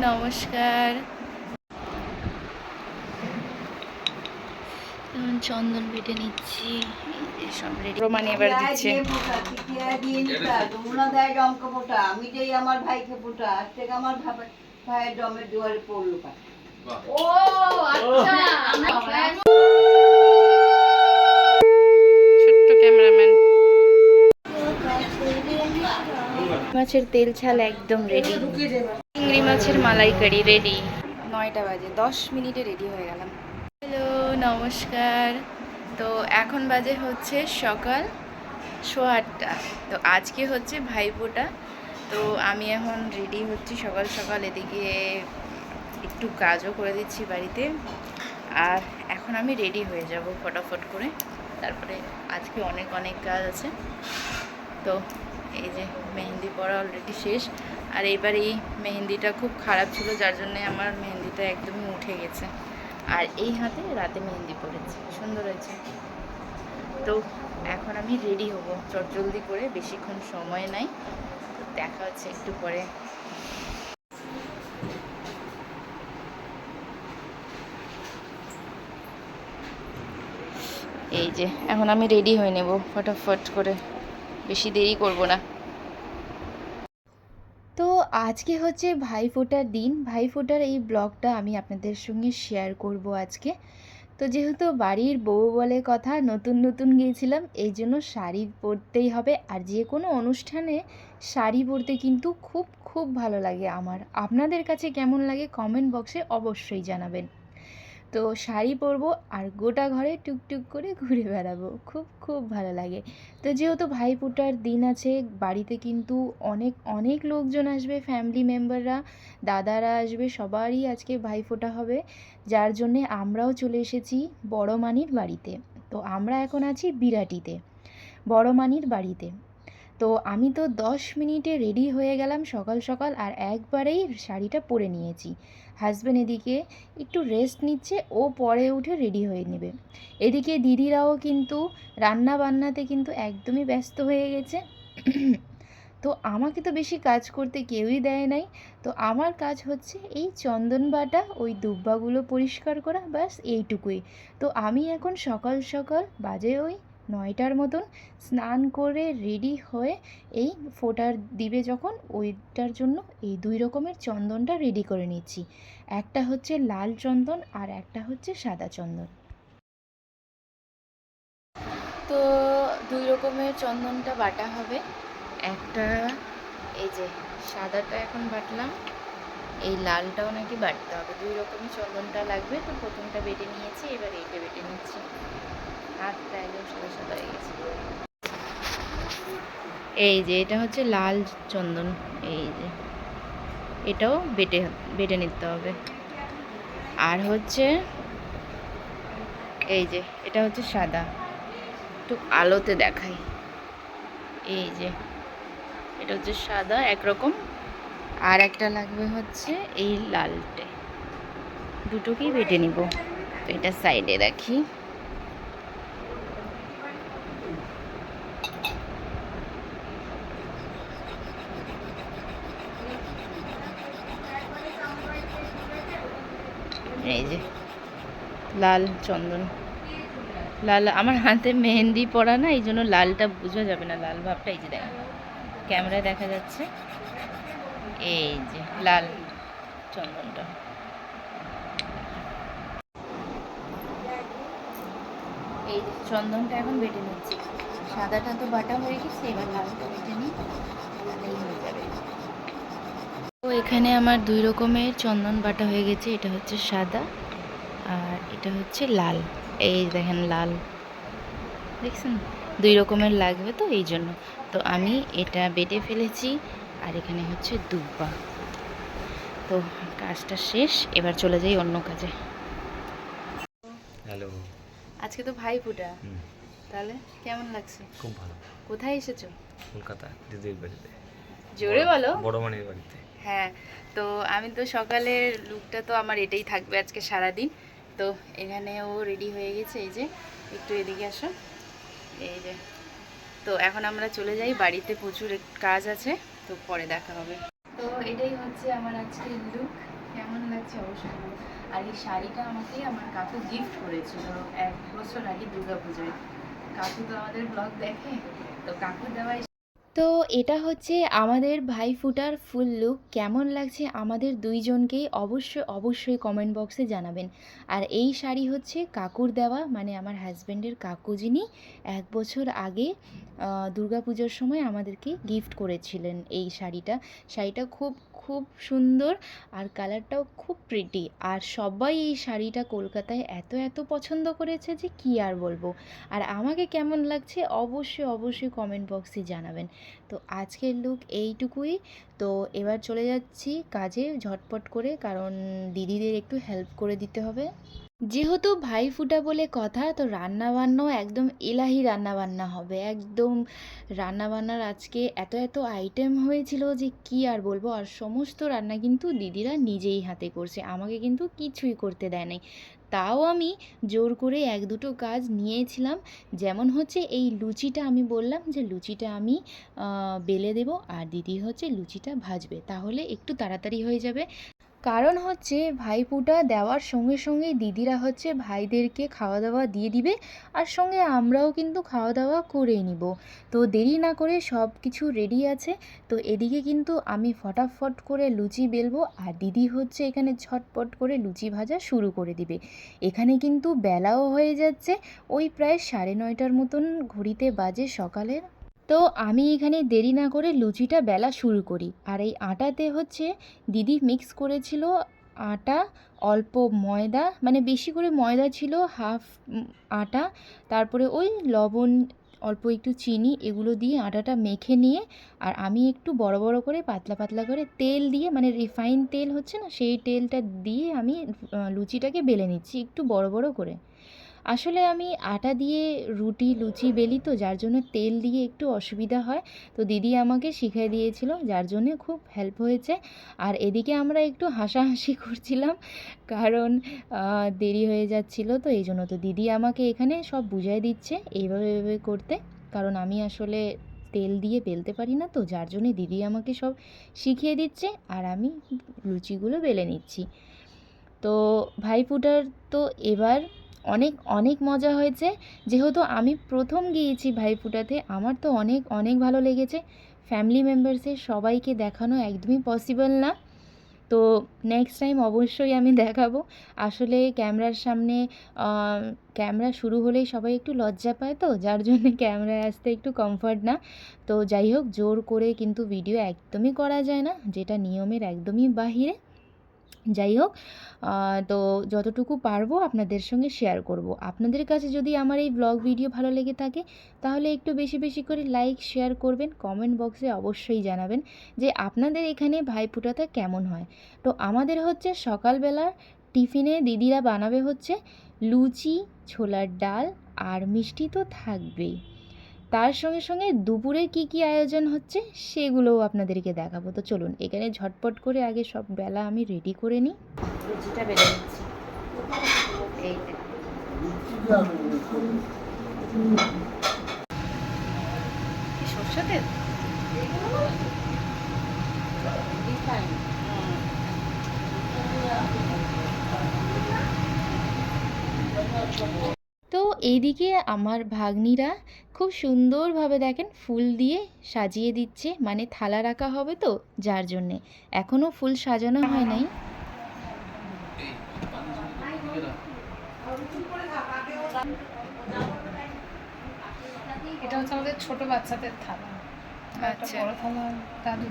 নমস্কার। চন্দন বেটে নিচ্ছি। সব রেডি প্রমাণে এবার দিচ্ছে। আমি যেই আমার ভাইকে ফোটা আজ থেকে আমার ভাই- ভাইয়ের জমের দুয়ারে পড়ল পায় ছোট্ট ক্যামেরাম্যান। মাছের তেল ছাল একদম রেডি চিংড়ি মাছের মালাইকারি রেডি নয়টা বাজে দশ মিনিটে রেডি হয়ে গেলাম। হ্যালো নমস্কার। তো এখন বাজে হচ্ছে সকাল সোয়া আটটা। তো আজকে হচ্ছে ভাইফোঁটা তো আমি এখন রেডি হচ্ছি সকাল সকাল। এদিকে একটু কাজও করে দিচ্ছি বাড়িতে। আর এখন আমি রেডি হয়ে যাব ফটাফট করে। তারপরে আজকে অনেক অনেক কাজ আছে। তো এই যে মেহেন্দি পরা অলরেডি শেষ। আর এবার এই মেহেন্দিটা খুব খারাপ ছিল, যার জন্য আমার মেহেন্দিটা একদমই উঠে গেছে। আর এই হাতে রাতে মেহেন্দি পড়েছে সুন্দর হয়েছে। তো এখন আমি রেডি হব। চটজলদি করে, বেশিক্ষণ সময় নাই। তো দেখা হচ্ছে একটু পরে। এই যে, এখন আমি রেডি হয়ে নেব, ফটাফট করে। বেশি দেরি করব না। তো আজকে হচ্ছে ভাইফোঁটার দিন। ভাইফোঁটার এই ব্লগটা আমি আপনাদের সঙ্গে শেয়ার করব আজকে। তো যেহেতু বাড়ির বউ বলে কথা, নতুন নতুন গিয়েছিলাম, এই জন্য শাড়ি পরতেই হবে। আর যে কোনো অনুষ্ঠানে শাড়ি পরতে কিন্তু খুব খুব ভালো লাগে আমার। আপনাদের কাছে কেমন লাগে কমেন্ট বক্সে অবশ্যই জানাবেন। তো শাড়ি পরবো আর গোটা ঘরে টুকটুক করে ঘুরে বেড়াবো। খুব খুব ভালো লাগে। তো যেহেতু ভাইফোঁটার দিন আছে, বাড়িতে কিন্তু অনেক অনেক লোকজন আসবে ফ্যামিলি মেম্বাররা দাদারা আসবে, সবারই আজকে ভাইফোঁটা হবে। যার জন্যে আমরাও চলে এসেছি বড় মানির বাড়িতে। তো আমরা এখন আছি বিরাটিতে, বড় মানির বাড়িতে। তো আমি তো দশ মিনিটে রেডি হয়ে গেলাম সকাল সকাল আর একবারেই শাড়িটা পরে নিয়েছি। হাজব্যান্ড এদিকে একটু রেস্ট নিচ্ছে, ও পরে উঠে রেডি হয়ে নেবে। এদিকে দিদিরাও কিন্তু রান্না বান্নাতে কিন্তু একদমই ব্যস্ত হয়ে গেছে। তো আমাকে তো বেশি কাজ করতে কেউই দেয় নাই। তো আমার কাজ হচ্ছে এই চন্দন বাটা, ওই দুব্বাগুলো পরিষ্কার করা, ব্যাস এইটুকুই। তো আমি এখন সকাল সকাল বাজে ওই নয়টার মতন স্নান করে রেডি হয়ে এই ফোটার দিবে যখন ওইটার জন্য এই দুই রকমের চন্দনটা রেডি করে নিচ্ছি। একটা হচ্ছে লাল চন্দন আর একটা হচ্ছে সাদা চন্দন। তো দুই রকমের চন্দনটা বাটা হবে। একটা এই যে সাদাটা এখন বাটলাম, এই লালটাও নাকি বাটতে হবে। দুই রকমের চন্দনটা লাগবে। তো প্রথমটা বেটে নিয়েছি, এবার এইটা বেটে নিচ্ছি। সাদা সাদা হয়ে গেছে। এই যে, এটা হচ্ছে লাল চন্দন, এই যে। এটাও বেটে বেটে নিতে হবে। আর হচ্ছে, এই যে, এটা হচ্ছে সাদা। একটু আলোতে দেখাই। এই যে, এটা হচ্ছে সাদা, একরকম। আর একটা লাগবে হচ্ছে এই লালটে। দুটোকেই বেটে নিব। তো এটা সাইডে রাখি এই যে। লাল চন্দন। লাল, আমার হাতে মেহেন্দি পরা না, এই জন্য লালটা বোঝা যাবে না, লাল ভাবটা, এই যে দেখা। ক্যামেরায় দেখা যাচ্ছে। এই যে, লাল চন্দনটা। এই চন্দনটা এখন বেটে নিচ্ছি। সাদাটা তো বাটা হয়ে গেছে, এবার লালটা বেটে নিই হয়ে যাবে। তো এখানে আমার দুই রকমের চন্দন বাটা হয়ে গেছে। এটা হচ্ছে সাদা আর এটা হচ্ছে লাল। এই দেখেন লাল। দেখছেন? দুই রকমের লাগবে তো এই জন্য। তো আমি এটা বেটে ফেলেছি আর এখানে হচ্ছে দুব্বা। তো কাজটা শেষ এবার চলে যাই অন্য কাজে। হ্যালো। আজকে তো ভাই ফুটা তাহলে কেমন লাগছে? খুব ভালো। কোথায় এসেছ? কলকাতা দিদির বাড়িতে। জোরে বলো। বড় মানির বাড়িতে। হ্যাঁ তো আমি তো সকালের লুকটা তো আমার এটাই থাকবে আজকে সারাদিন। তো এখানে ও রেডি হয়ে গেছে, এই যে একটু এদিকে আসো। এই যে, তো এখন আমরা চলে যাই, বাড়িতে প্রচুর কাজ আছে, তো পরে দেখা হবে। তো এটাই হচ্ছে আমার আজকের লুক কেমন লাগছে অবশ্যই আর এই শাড়িটা আমাকে আমার কাকু গিফট করেছিল এক বছর আগে দুর্গাপুজোয়। কাকু তো আমাদের ব্লগ দেখে, তো কাকু দেওয়া তো এটা হচ্ছে আমাদের ভাইফোঁটার ফুল লুক। কেমন লাগছে আমাদের দুইজনকেই অবশ্যই অবশ্যই কমেন্ট বক্সে জানাবেন। আর এই শাড়ি হচ্ছে কাকুর দেওয়া মানে আমার হাজব্যান্ডের কাকু যিনি এক বছর আগে দুর্গাপুজোর সময় আমাদেরকে গিফট করেছিলেন এই শাড়িটা। শাড়িটা খুব খুব সুন্দর আর কালারটাও খুব প্রিটি আর সবাই এই শাড়িটা কলকাতায় এত এত পছন্দ করেছে যে কি আর বলব? আর আমাকে কেমন লাগছে অবশ্যই অবশ্যই কমেন্ট বক্সে জানাবেন। তো আজকের লুক এইটুকুই। তো এবার চলে যাচ্ছি কাজে ঝটপট করে, কারণ দিদিদের একটু হেল্প করে দিতে হবে। যেহেতু ভাই ফুটা বলে কথা, তো রান্না বান্নাও একদম এলাহি রান্না বান্না হবে। একদম রান্না বান্নার আজকে এত এত আইটেম হয়েছিল যে কি আর বলব? আর সমস্ত রান্না কিন্তু দিদিরা নিজেই হাতে করছে। আমাকে কিন্তু কিছুই করতে দেয় নাই। তাও আমি জোর করে এক দুটো কাজ নিয়েছিলাম। যেমন হচ্ছে এই লুচিটা আমি বললাম যে লুচিটা আমি বেলে দেবো, আর দিদি হচ্ছে লুচিটা ভাজবে। তাহলে একটু তাড়াতাড়ি হয়ে যাবে। কারণ হচ্ছে ভাইফোঁটা দেওয়ার সঙ্গে সঙ্গে দিদিরা হচ্ছে ভাইদেরকে খাওয়া দাওয়া দিয়ে দিবে আর সঙ্গে আমরাও কিন্তু খাওয়া দাওয়া করে নিব। তো দেরি না করে সব কিছু রেডি আছে। তো এদিকে কিন্তু আমি ফটাফট করে লুচি বেলবো আর দিদি হচ্ছে এখানে ঝটপট করে লুচি ভাজা শুরু করে দিবে। এখানে কিন্তু বেলাও হয়ে যাচ্ছে। ওই প্রায় সাড়ে নয়টার মতন ঘড়িতে বাজে সকালের তো আমি এখানে দেরি না করে লুচিটা বেলা শুরু করি। আর এই আটাতে হচ্ছে দিদি মিক্স করেছিল আটা, অল্প ময়দা মানে বেশি করে ময়দা ছিল হাফ আটা, তারপরে ওই লবণ, অল্প একটু চিনি এগুলো দিয়ে আটাটা মেখে নিয়ে, আর আমি একটু বড় বড় করে পাতলা পাতলা করে তেল দিয়ে মানে রিফাইন তেল হচ্ছে না, সেই তেলটা দিয়ে আমি লুচিটাকে বেলে নিচ্ছি, একটু বড় বড় করে। আসলে আমি আটা দিয়ে রুটি, লুচি, বেলি তো যার জন্য তেল দিয়ে একটু অসুবিধা হয়। তো দিদি আমাকে শিখিয়ে দিয়েছিল, যার জন্য খুব হেল্প হয়েছে। আর এদিকে আমরা একটু হাসাহাসি করছিলাম, কারণ দেরি হয়ে যাচ্ছিল। তো এই জন্য তো দিদি আমাকে এখানে সব বুঝিয়ে দিচ্ছে এইভাবে এইভাবে করতে। কারণ আমি আসলে তেল দিয়ে বেলতে পারি না তো, যার জন্য দিদি আমাকে সব শিখিয়ে দিচ্ছে আর আমি লুচিগুলো বেলে নিচ্ছি। তো ভাইফোঁটার তো এবার অনেক অনেক মজা হয়েছে। যেহেতু আমি প্রথম গিয়েছি ভাইফোঁটাতে, আমার তো অনেক অনেক ভালো লেগেছে। ফ্যামিলি মেম্বার্সের সবাইকে দেখানো একদমই পসিবল না। তো নেক্সট টাইম অবশ্যই আমি দেখাবো। আসলে ক্যামেরার সামনে ক্যামেরা শুরু হলেই সবাই একটু লজ্জা পায় তো, যার জন্য ক্যামেরায় আসতে একটু কমফর্ট না। তো যাই হোক, জোর করে কিন্তু ভিডিও একদমই করা যায় না, যেটা নিয়মের একদমই বাহিরে। যাই হোক তো যতটুকু পারব আপনাদের সঙ্গে শেয়ার করব। আপনাদের কাছে যদি আমার এই ব্লগ ভিডিও ভালো লেগে থাকে, তাহলে একটু বেশি বেশি করে লাইক শেয়ার করবেন। কমেন্ট বক্সে অবশ্যই জানাবেন যে আপনাদের এখানে ভাইফোঁটাটা কেমন হয়। তো আমাদের হচ্ছে সকালবেলার টিফিনে দিদিরা বানাবে হচ্ছে লুচি, ছোলার ডাল আর মিষ্টি তো থাকবেই। তার সঙ্গে সঙ্গে দুপুরে কি কি আয়োজন হচ্ছে সেগুলোও আপনাদেরকে দেখাবো। তো চলুন, এখানে ঝটপট করে আগে সব বেলা আমি রেডি করে নিই। এইদিকে আমার ভাগ্নিরা খুব সুন্দরভাবে দেখেন ফুল দিয়ে সাজিয়ে দিচ্ছে মানে থালা রাখা হবে তো যার জন্যে। এখনও ফুল সাজানো হয় নাই। এটা হচ্ছে আমাদের ছোট বাচ্চাদের থালা। আচ্ছা। বড় থালা দাদু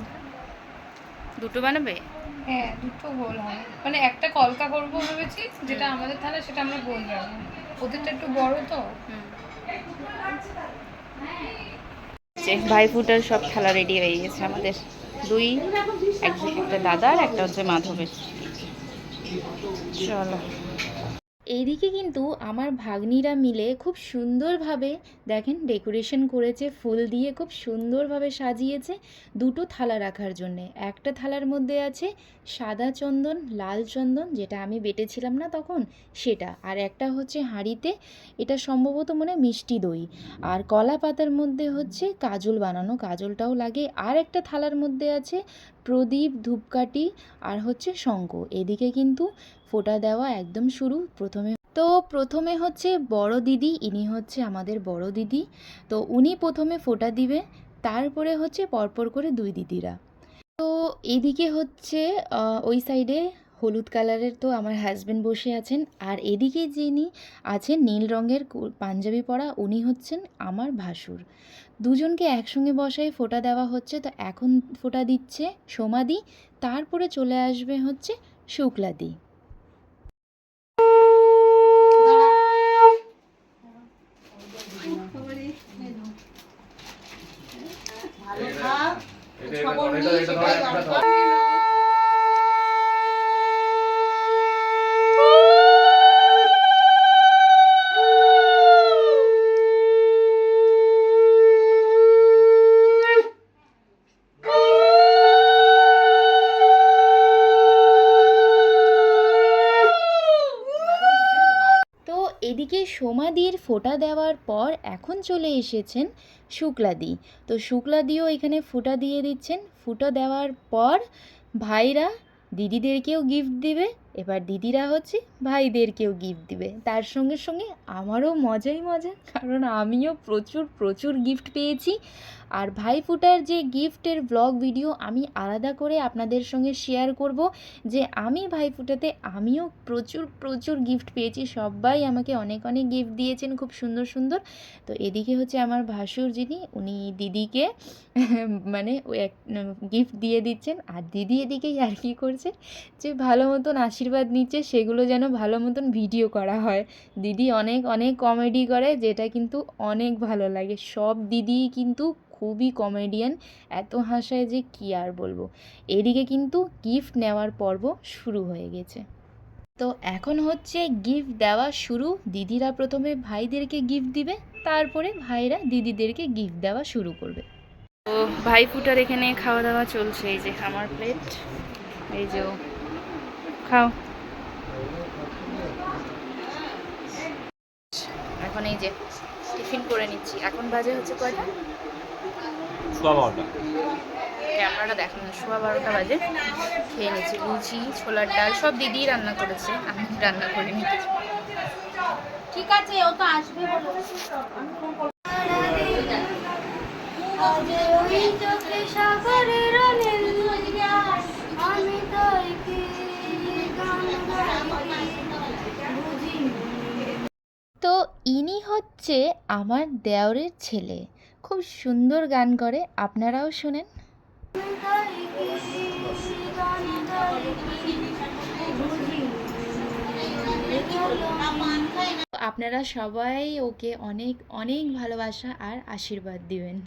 দুটো বানাবে? হ্যাঁ দুটো গোল হয়। মানে একটা কলকা করব ভেবেছি যেটা আমাদের থালা সেটা আমরা গোল রাখব। ওদেরটা একটু বড় তো। ভাইফোঁটার সব খেলা রেডি হয়ে গেছে। আমাদের দুই, এক- একটা দাদা আর একটা হচ্ছে মাধবের। চলো। এইদিকে কিন্তু আমার ভাগ্নিরা মিলে খুব সুন্দরভাবে দেখেন ডেকোরেশন করেছে, ফুল দিয়ে খুব সুন্দরভাবে সাজিয়েছে দুটো থালা রাখার জন্যে। একটা থালার মধ্যে আছে সাদা চন্দন, লাল চন্দন, যেটা আমি বেটেছিলাম না তখন সেটা। আর একটা হচ্ছে হাঁড়িতে, এটা সম্ভবত মনে মিষ্টি দই। আর কলা পাতার মধ্যে হচ্ছে কাজল বানানো, কাজলটাও লাগে। আর একটা থালার মধ্যে আছে প্রদীপ, ধূপকাঠি আর হচ্ছে শঙ্খ। এদিকে কিন্তু ফোটা দেওয়া একদম শুরু। প্রথমে তো প্রথমে হচ্ছে বড় দিদি, ইনি হচ্ছে আমাদের বড় দিদি। তো উনি প্রথমে ফোটা দিবে, তারপরে হচ্ছে পরপর করে দুই দিদিরা। তো এদিকে হচ্ছে ওই সাইডে হলুদ কালারের তো আমার হাজব্যান্ড বসে আছেন। আর এদিকে যিনি আছেন নীল রঙের পাঞ্জাবি পরা, উনি হচ্ছেন আমার ভাসুর। দুজনকে একসঙ্গে বসায় ফোঁটা দেওয়া হচ্ছে তো এখন ফোঁটা দিচ্ছে সোমাদি তারপরে চলে আসবে হচ্ছে শুক্লাদি ভালো থাক এদিকে সোমাদির ফোঁটা দেওয়ার পর এখন চলে এসেছেন শুক্লাদি। তো শুক্লাদিও এখানে ফুটা দিয়ে দিচ্ছেন। ফুটা দেওয়ার পর ভাইরা দিদিদেরকেও গিফট দিবে, এবার দিদিরা হচ্ছে ভাইদেরকেও গিফট দিবে। তার সঙ্গে সঙ্গে আমারও মজাই মজা, কারণ আমিও প্রচুর প্রচুর গিফট পেয়েছি। আর ভাই ফুটার যে গিফটের ব্লগ ভিডিও আমি আলাদা করে আপনাদের সঙ্গে শেয়ার করব, যে আমি ভাইফোঁটাতে আমিও প্রচুর প্রচুর গিফট পেয়েছি। সবাই আমাকে অনেক অনেক গিফট দিয়েছেন খুব সুন্দর সুন্দর। তো এদিকে হচ্ছে আমার ভাসুর যিনি, উনি দিদিকে মানে এক গিফট দিয়ে দিচ্ছেন। আর দিদি এদিকেই আর কি করছে, যে ভালো মতন আশীর্বাদ নিচ্ছে, সেগুলো যেন ভালো মতন ভিডিও করা হয়। দিদি অনেক অনেক কমেডি করে, যেটা কিন্তু অনেক ভালো লাগে। সব দিদিই কিন্তু খুবই কমেডিয়ান এত হাসায় যে কী আর বলব? এদিকে কিন্তু গিফট নেওয়ার পর্ব শুরু হয়ে গেছে। তো এখন হচ্ছে গিফট দেওয়া শুরু। দিদিরা প্রথমে ভাইদেরকে গিফট দিবে, তারপরে ভাইরা দিদিদেরকে গিফট দেওয়া শুরু করবে। তো ভাই ফুটার এখানে খাওয়া দাওয়া চলছে, এই যে আমার প্লেট এই যে খাও। এখন এই যে, টিফিন করে নিচ্ছি। এখন বাজে হচ্ছে কয়টা? সোয়া বারোটা। ক্যামেরাটা দেখেন সোয়া বারোটা বাজে। খেয়ে নিচ্ছি লুচি ছোলার ডাল সব দিদিই রান্না করেছে। আমি রান্না করিনি কিছু ঠিক আছে ও তো আসবে তো ইনি হচ্ছে আমার দেওরের ছেলে। খুব সুন্দর গান করে, আপনারাও শোনেন। আপনারা সবাই ওকে অনেক অনেক ভালোবাসা আর আশীর্বাদ দিবেন।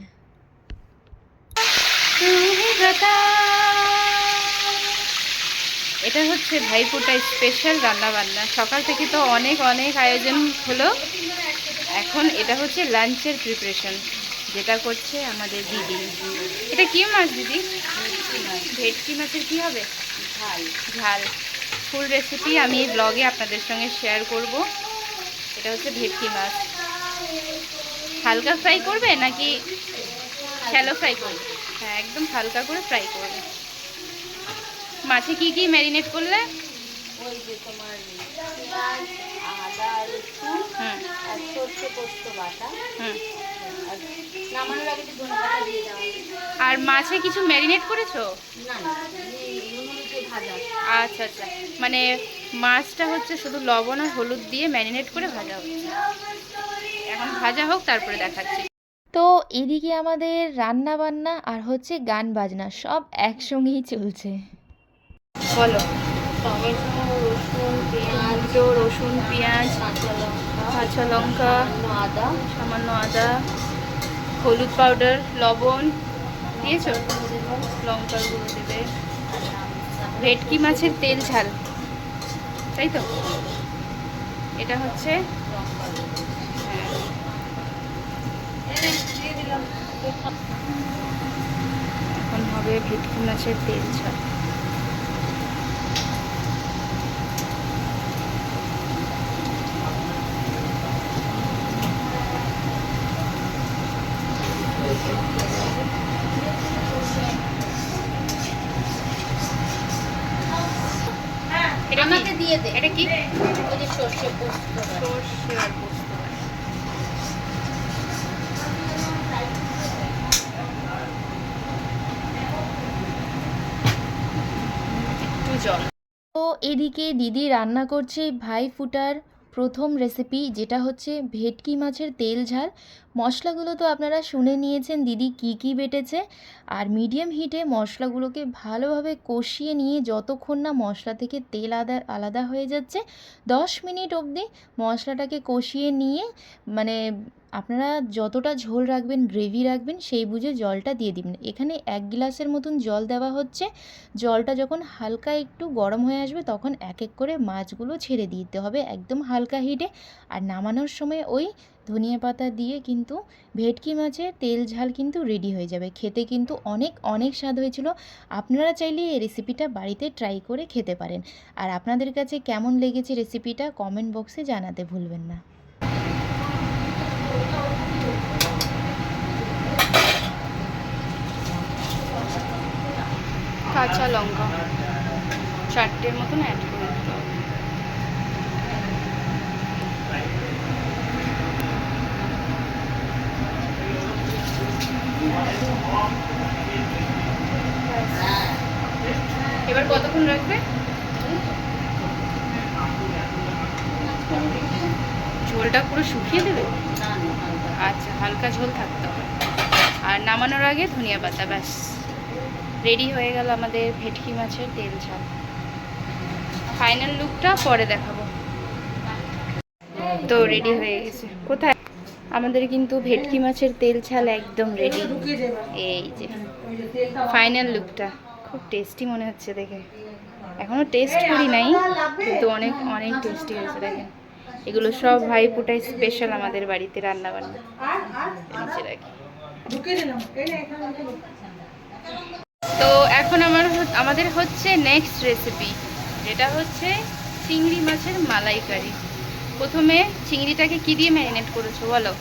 এটা হচ্ছে ভাইফোঁটা স্পেশাল রান্না বান্না সকাল থেকে তো অনেক অনেক আয়োজন হলো। এখন এটা হচ্ছে লাঞ্চের প্রিপারেশন যেটা করছে আমাদের দিদি। এটা কি মাছ দিদি? ভেটকি মাছের কি হবে? ঝাল। ঝাল। ফুল রেসিপি আমি এই ব্লগে আপনাদের সঙ্গে শেয়ার করব। এটা হচ্ছে ভেটকি মাছ। হালকা ফ্রাই করবে নাকি শ্যালো ফ্রাই করবে? হ্যাঁ একদম হালকা করে ফ্রাই করবে। মাছে কি কি ম্যারিনেট করলে? ওই যে তোমার আদা রসুন হুম। আর সর্ষে পোস্ত বাটা। হুম। আর মাছে কিছু ম্যারিনেট করেছ? না না এই নুনুতে ভাজা। আচ্ছা আচ্ছা। মানে মাছটা হচ্ছে শুধু লবণ আর হলুদ দিয়ে ম্যারিনেট করে ভাজা হচ্ছে। এখন ভাজা হোক তারপরে দেখাচ্ছি। তো এদিকে আমাদের রান্না বান্না আর হচ্ছে গান বাজনা সব একসঙ্গেই চলছে। বলো। টমেটো রসুন পেঁয়াজ রসুন পেঁয়াজ কাঁচা লঙ্কা কাঁচা লঙ্কা আদা সামান্য আদা। হলুদ পাউডার, লবণ, দিয়েছ? লঙ্কার গুঁড়ো দেবে। ভেটকি মাছের তেল ঝাল, তাই তো? এটা হচ্ছে এখন হবে ভেটকি মাছের তেল ঝাল দিয়ে দে এটা কি? ওই যে সর্ষে পোস্ত সর্ষে আর পোস্ত জল। তো এদিকে দিদি রান্না করছে ভাই ফুটার প্রথম রেসিপি যেটা হচ্ছে ভেটকি মাছের তেল ঝাল। মশলাগুলো তো আপনারা শুনে নিয়েছেন, দিদি কি কি বেটেছে। আর মিডিয়াম হিটে মশলাগুলোকে ভালোভাবে কষিয়ে নিয়ে যতক্ষণ না মশলা থেকে তেল আদা, আলাদা হয়ে যাচ্ছে, দশ মিনিট অবধি মশলাটাকে কষিয়ে নিয়ে মানে আপনারা যতটা ঝোল রাখবেন গ্রেভি রাখবেন, সেই বুঝে জলটা দিয়ে দিবেন। এখানে এক গ্লাসের মতন জল দেওয়া হচ্ছে। জলটা যখন হালকা একটু গরম হয়ে আসবে, তখন এক এক করে মাছগুলো ছেড়ে দিতে হবে একদম হালকা হিটে। আর নামানোর সময় ওই ধনিয়া পাতা দিয়ে কিন্তু ভেটকি মাছের তেল ঝাল কিন্তু রেডি হয়ে যাবে। খেতে কিন্তু অনেক অনেক স্বাদ হয়েছিল। আপনারা চাইলে এই রেসিপিটা বাড়িতে ট্রাই করে খেতে পারেন। আর আপনাদের কাছে কেমন লেগেছে রেসিপিটা কমেন্ট বক্সে জানাতে ভুলবেন না। কাঁচা লঙ্কা। চারটের মতন অ্যাড করে হবে। এবার কতক্ষণ রাখবে? ঝোলটা পুরো শুকিয়ে দেবে? আচ্ছা হালকা ঝোল থাকতে হবে। আর নামানোর আগে ধনিয়া পাতা, ব্যাস। রেডি হয়ে গেল আমাদের ভেটকি মাছের তেল ঝাল। ফাইনাল লুকটা পরে দেখাবো। তো রেডি হয়ে গেছে। কোথায়? আমাদের কিন্তু ভেটকি মাছের তেল ঝাল একদম রেডি এই যে ফাইনাল লুকটা খুব টেস্টি মনে হচ্ছে দেখে। এখনও টেস্ট করি নাই, কিন্তু অনেক অনেক টেস্টি হয়েছে দেখেন এগুলো সব ভাই ফুটাই স্পেশাল আমাদের বাড়িতে রান্না বান্না আমাদের হচ্ছে নেক্সট রেসিপি যেটা হচ্ছে চিংড়ি মাছের মালাইকারি। প্রথমে চিংড়িটাকে কি দিয়ে ম্যারিনেট করেছ বলো?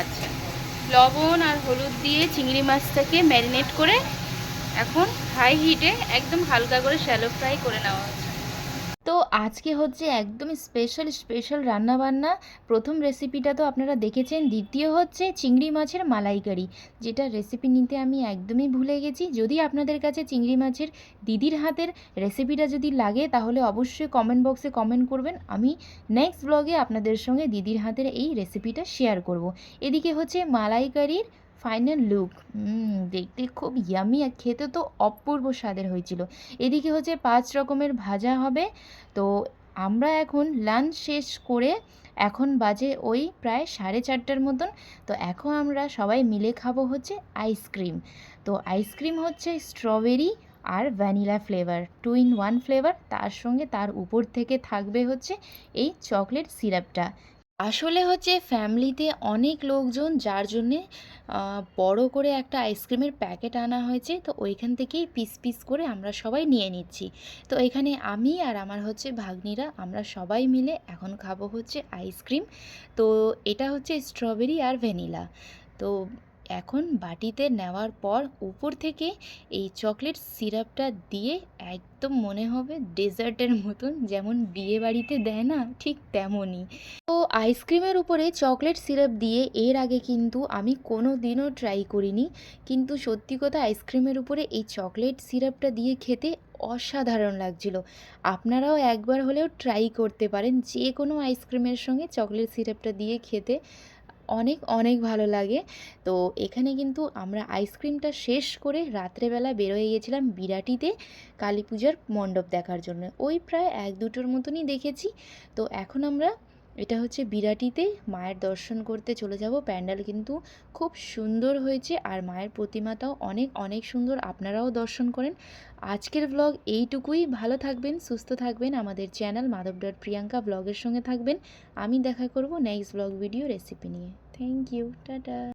আচ্ছা। লবণ আর হলুদ দিয়ে চিংড়ি মাছটাকে ম্যারিনেট করে এখন হাই হিটে একদম হালকা করে শ্যালো ফ্রাই করে নেওয়া হচ্ছে। তো আজকে হচ্ছে একদম স্পেশাল স্পেশাল রান্নাবান্না। প্রথম রেসিপিটা তো আপনারা দেখেছেন, দ্বিতীয় হচ্ছে চিংড়ি মাছের মালাইকারি, যেটা রেসিপি নিতে আমি একদমই ভুলে গেছি। যদি আপনাদের কাছে চিংড়ি মাছের দিদির হাতের রেসিপিটা যদি লাগে, তাহলে অবশ্যই কমেন্ট বক্সে কমেন্ট করবেন। আমি নেক্সট ব্লগে আপনাদের সঙ্গে দিদির হাতের এই রেসিপিটা শেয়ার করব। এদিকে হচ্ছে মালাইকারির ফাইনাল লুক দেখতে খুব ইয়ামি আর খেতে তো অপূর্ব স্বাদের হয়েছিল। এদিকে হচ্ছে পাঁচ রকমের ভাজা হবে। তো আমরা এখন লাঞ্চ শেষ করে এখন বাজে ওই প্রায় সাড়ে চারটার মতন। তো এখন আমরা সবাই মিলে খাব হচ্ছে আইসক্রিম তো আইসক্রিম হচ্ছে strawberry R vanilla flavour two in one flavour তার সঙ্গে তার উপর থেকে থাকবে হচ্ছে এই চকলেট সিরাপটা আসলে হচ্ছে ফ্যামিলিতে অনেক লোকজন যার জন্যে বড় করে একটা আইসক্রিমের প্যাকেট আনা হয়েছে, তো ওইখান থেকেই পিস পিস করে আমরা সবাই নিয়ে নিচ্ছি। তো এখানে আমি আর আমার হচ্ছে ভাগ্নিরা আমরা সবাই মিলে এখন খাব হচ্ছে আইসক্রিম। তো এটা হচ্ছে স্ট্রবেরি আর ভ্যানিলা। তো এখন বাটিতে নেওয়ার পর উপর থেকে এই চকলেট সিরাপটা দিয়ে একদম মনে হবে ডেজার্টের মতন, যেমন বিয়ে বাড়িতে দেয় না, ঠিক তেমনই। তো আইসক্রিমের উপরে চকলেট সিরাপ দিয়ে এর আগে কিন্তু আমি কোনো দিনও ট্রাই করিনি, কিন্তু সত্যি কথা আইসক্রিমের উপরে এই চকলেট সিরাপটা দিয়ে খেতে অসাধারণ লাগছিল। আপনারাও একবার হলেও ট্রাই করতে পারেন যে কোনো আইসক্রিমের সঙ্গে চকলেট সিরাপটা দিয়ে খেতে। অনেক অনেক ভালো লাগে। তো এখানে কিন্তু আমরা আইসক্রিমটা শেষ করে রাত্রেবেলা বেরোয় গেছিলাম বিরাটিতে কালী পূজার মণ্ডপ দেখার জন্য। ওই প্রায় এক দুটোর মতনই দেখেছি। তো এখন আমরা এটা হচ্ছে বিরাটিতে মায়ের দর্শন করতে চলে যাব। প্যান্ডেল কিন্তু খুব সুন্দর হয়েছে আর মায়ের প্রতিমাটাও অনেক অনেক সুন্দর। আপনারাও দর্শন করেন। আজকের ব্লগ এইটুকুই। ভালো থাকবেন, সুস্থ থাকবেন। আমাদের চ্যানেল মাধব ডট প্রিয়াঙ্কা ব্লগের সঙ্গে থাকবেন। আমি দেখা করব নেক্সট ব্লগ ভিডিও রেসিপি নিয়ে। Thank you tata